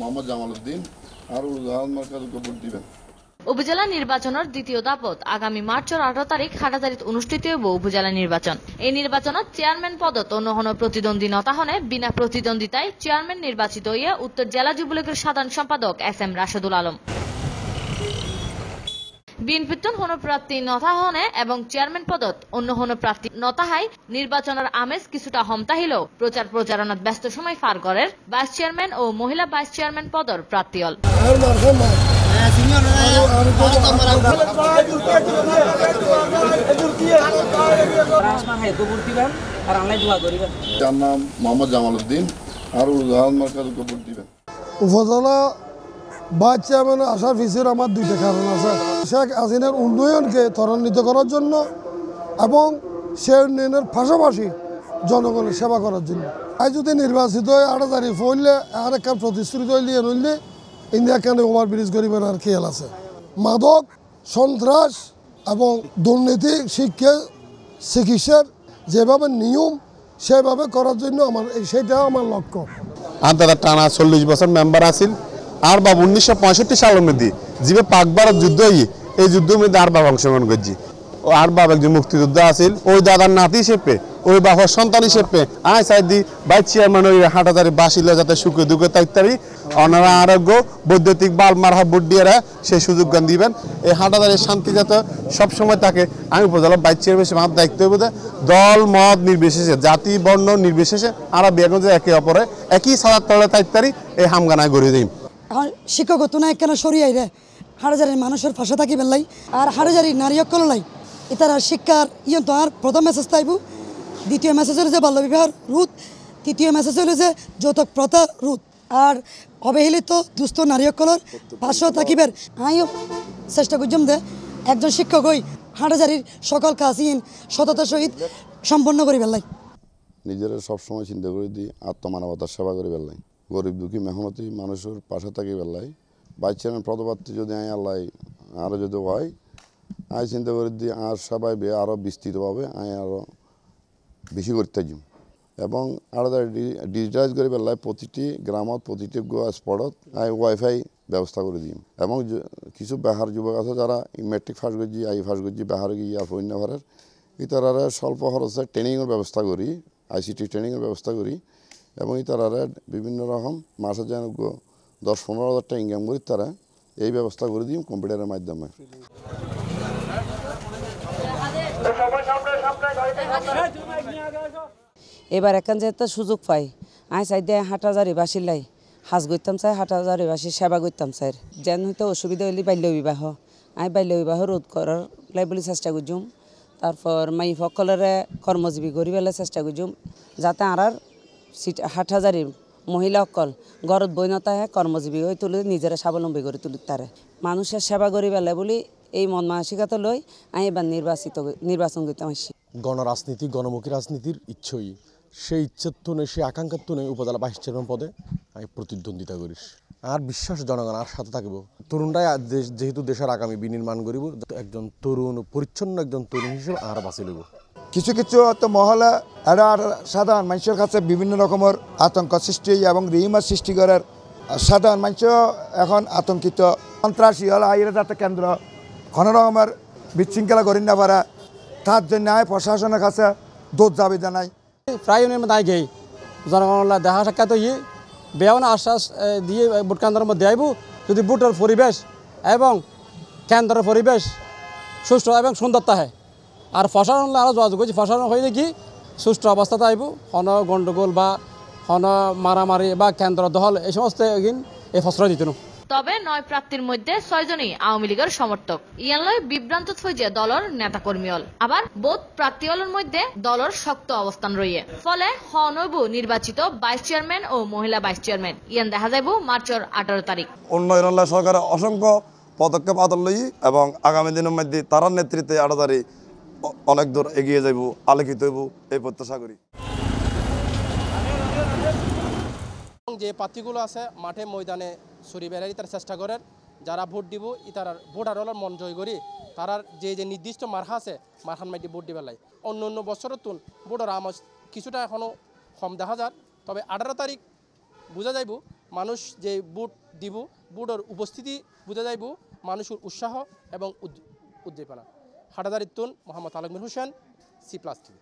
মোহাম্মদ জামাল উদ্দিন আর মার্কাজ vote দিবেন উপজেলা নির্বাচনের দ্বিতীয় দাপত আগামী মার্চের আঠারো তারিখ হাটাজারিত অনুষ্ঠিত হব উপজেলা নির্বাচন। এই নির্বাচনত চেয়ারম্যান পদত অন্যহন প্রতিদ্বন্দ্বী নতাহনে বিনা প্রতিদ্বন্দ্বিতায় চেয়ারম্যান নির্বাচিত হইয়া উত্তর জেলা যুবলীগের সাধারণ সম্পাদক এস এম রাশেদুল আলম। বিএনপিতন হন প্রার্থী নতাহনে এবং চেয়ারম্যান পদত অন্য হন প্রার্থী নতাহাই নির্বাচনের আমেজ কিছুটা হমতা হিলেও প্রচার প্রচারণাত ব্যস্ত সময় পার করের ভাইস চেয়ারম্যান ও মহিলা ভাইস চেয়ারম্যান পদর প্রার্থীল যার নাম মোহাম্মদ জামাল উদ্দিন আর মার্কাজ দিবেন। উপজেলা বা চেয়ারম্যান আসার পিছের আমার দুইটা কারণ আছে। শেখ হাসিনার উন্নয়নকে ত্বরান্বিত করার জন্য এবং সে উন্নয়নের পাশাপাশি জনগণের সেবা করার জন্য। আজ যদি নির্বাচিত হয়ে, আট তারিখ হইলে, আর একটা প্রতিশ্রুতি হইলে নইলে ইন্ডিয়া কেন ওভার ব্রিজ করিবেন আর খেয়াল আছে। মাদক, সন্ত্রাস এবং দুর্নীতি, শিক্ষা, চিকিৎসার যেভাবে নিয়ম, সেভাবে করার জন্য আমার সেটাও আমার লক্ষ্য। দাদা টানা চল্লিশ বছর মেম্বার আছিল। আর বাবু উনিশশো পঁয়ষট্টি সালের মধ্যে যিবে পাক ভারত যুদ্ধ এই যুদ্ধের মধ্যে আর বাবা অংশগ্রহণ করছি। ও আর বাবা একজন মুক্তিযোদ্ধা আছিল। ওই দাদার নাতি হিসেবে, ওই বাবার সন্তান হিসেবে, আয় সাই দি ভাইস চেয়ারম্যান ওই হাটাতারি বাসিলে যাতে সুখে দুঃখে তাইতারি অনারা আরোগ্য, বৈদ্যুতিক বাল মারহা বুড্ডিয়ারা সেই সুযোগ গান দিবেন। এই হাটাতারির শান্তি যাতে সবসময় থাকে, আমি উপজেলা ভাইস চেয়ারম্যান হিসেবে আমার দায়িত্ব হবে দল, মত নির্বিশেষে, জাতি, বর্ণ নির্বিশেষে আর বেগঞ্জে একে অপরে একই সাদার তলে তাইতারি এই হামগানায় গড়ে দিই এখন শিক্ষকত্ব না কেন সরিয়াই রে হাড়াজারির মানুষের ফাঁসে থাকি বেলাই আর হাড়াজারি নারী অকল লাই ইতারা শিক্ষার ইয়ন তো আর প্রথম মেসেজ তাইব দ্বিতীয় মেসেজ হলো যে, বাল্যবিবাহর রুদ তৃতীয় মেসেজ হলো যে, যৌতুক প্রথা রুদ আর অবহেলিত দুস্থ নারী অকলর পাঁচশো থাকিবের আইও, চেষ্টা করছিলাম যে একজন শিক্ষক হই হাড়াজারির সকল কাজহীন সততার সহিত সম্পন্ন করি বেলাই নিজেরা সবসময় চিন্তা করে দিই, আত্মমানবতার সেবা করে বেলাই গরিব দুঃখী মেহনতি মানুষের পাশে থাকি বেলাই ভাইস চেয়ারম্যান পদপ্রার্থী যদি আই আল্লাহ আরও যদি হয় আই চিন্তা করে দিয়ে আর সবাই বে আরও বিস্তৃতভাবে আই আরও বেশি করতে যাম এবং আর ডিজিটাইজ করে পেলাই প্রতিটি গ্রামত, প্রতিটি স্পটত আই ওয়াইফাই ব্যবস্থা করে দিম এবং কিছু বেহার যুবক আছে যারা মেট্রিক ফার্স্ট করছি, আই ফার্স্ট করছি, বেহার গিয়ে আর ফৈন্য ভারের। ইতারারে স্বল্প খরচে ট্রেনিংয়ের ব্যবস্থা করি, আইসিটি ট্রেনিংয়ের ব্যবস্থা করি। এবং ইতারারে বিভিন্ন রকম মাসে যেন দশ পনেরো হাজার টাকা ইনকাম করি, তারা এই ব্যবস্থা করে দিই কম্পিউটারের মাধ্যমে। এবার এখান যেতে সুযোগ পাই। আই চাই দিয়ে হাটাজারি বাসিলাই সাজ করতাম চাই হাটাজারি বাসি সেবা করতাম চাই। যেন হয়তো অসুবিধা হইলে বাল্য বিবাহ। আই বাল্য বিবাহ রোধ করার লাই বলে চেষ্টা করছুম তারপর মাই সকলরে কর্মজীবী করি চেষ্টা করছুম যাতে আর হাটহাজারির মহিলা অকল ঘরত বৈনতা হে কর্মজীবী হয়ে তুলে, নিজেরা স্বাবলম্বী করে তুলি তারে। মানুষের সেবা করি পেলে বলি এই মন মানসিকতা লই আমি এবার নির্বাচিত নির্বাচন করতাম আসছি গণরাজনীতি, গণমুখী রাজনীতির ইচ্ছই। সেই ইচ্ছের তুনে সেই আকাঙ্ক্ষার তুনে উপজেলা ভাইস চেয়ারম্যান পদে আমি প্রতিদ্বন্দ্বিতা করিস। আর বিশ্বাস জনগণ আর সাথে থাকব। তরুণরাই যেহেতু দেশের আগামী বিনির্মাণ করিব, একজন তরুণ, পরিচ্ছন্ন একজন তরুণ হিসেবে আর বাঁচি লব কিছু কিছু তো মহলা আর সাধারণ মানুষের কাছে বিভিন্ন রকমের আতঙ্ক সৃষ্টি এবং রিহিমার সৃষ্টি করার সাধারণ মানুষ এখন আতঙ্কিত। সন্ত্রাসী হল আইরে যাতে কেন্দ্র। কোনো রকমের বিশৃঙ্খলা করি না পারা। তার জন্য আয় প্রশাসনের কাছে দোষ দাবি জানাই। প্রায় উনি মধ্যে গেই জনগণের দেখা সাক্ষাৎ হই বেয়াওনা আশ্বাস দিয়ে ভোট কেন্দ্রের মধ্যে আইব। যদি ভোটের পরিবেশ এবং কেন্দ্রের পরিবেশ সুষ্ঠু এবং সুন্দর থাকে। আর ফসল আরও যোগাযোগ করছি। ফসল হইলে কি সুষ্ঠু অবস্থাতে আইব। হন গণ্ডগোল বা হন মারামারি বা কেন্দ্র দখল এই সমস্ত এগিন এই ফসল দিত তবে নয় প্রার্থীর মধ্যে ছয়জনই আওয়ামী লীগের সমর্থক। ইয়ানলয় বিভ্রান্ত থইছে দলর নেতাকর্মীল আবার বোধ প্রার্থীহলের মধ্যে দলর শক্ত অবস্থান রয়ে ফলে হনৈব নির্বাচিত ভাইস চেয়ারম্যান ও মহিলা ভাইস চেয়ারম্যান। ইয়ান দেখা যাইব মার্চের আঠারো তারিখ। উন্নয়ন সরকারের অসংখ্য পদক্ষেপ আদর লই এবং আগামী দিনের মধ্যে তারার নেতৃত্বে আড়াতারি অনেক দূর এগিয়ে যাইব, আলোকিত হইব এই প্রত্যাশা করি। যে প্রার্থীগুলো আছে, মাঠে ময়দানে ছড়ি বেড়াই তার চেষ্টা করেন। যারা ভোট দিব, ইতার ভোটারলের মন জয় করি। তারার যে যে নির্দিষ্ট মারহা আছে মারহান মাইটি ভোট দিবেলাই অন্য অন্য বছরের তুন ভোটার আমার কিছুটা এখনও কম দেখা যার। তবে আঠারো তারিখ বোঝা যাইব, মানুষ যে বুট দিব বুটর উপস্থিতি বুঝা যাইব, মানুষের উৎসাহ এবং উদ- উদ্দীপনা। হাটাদারিত্তুন Mohammad Alamul Hossain C plus TV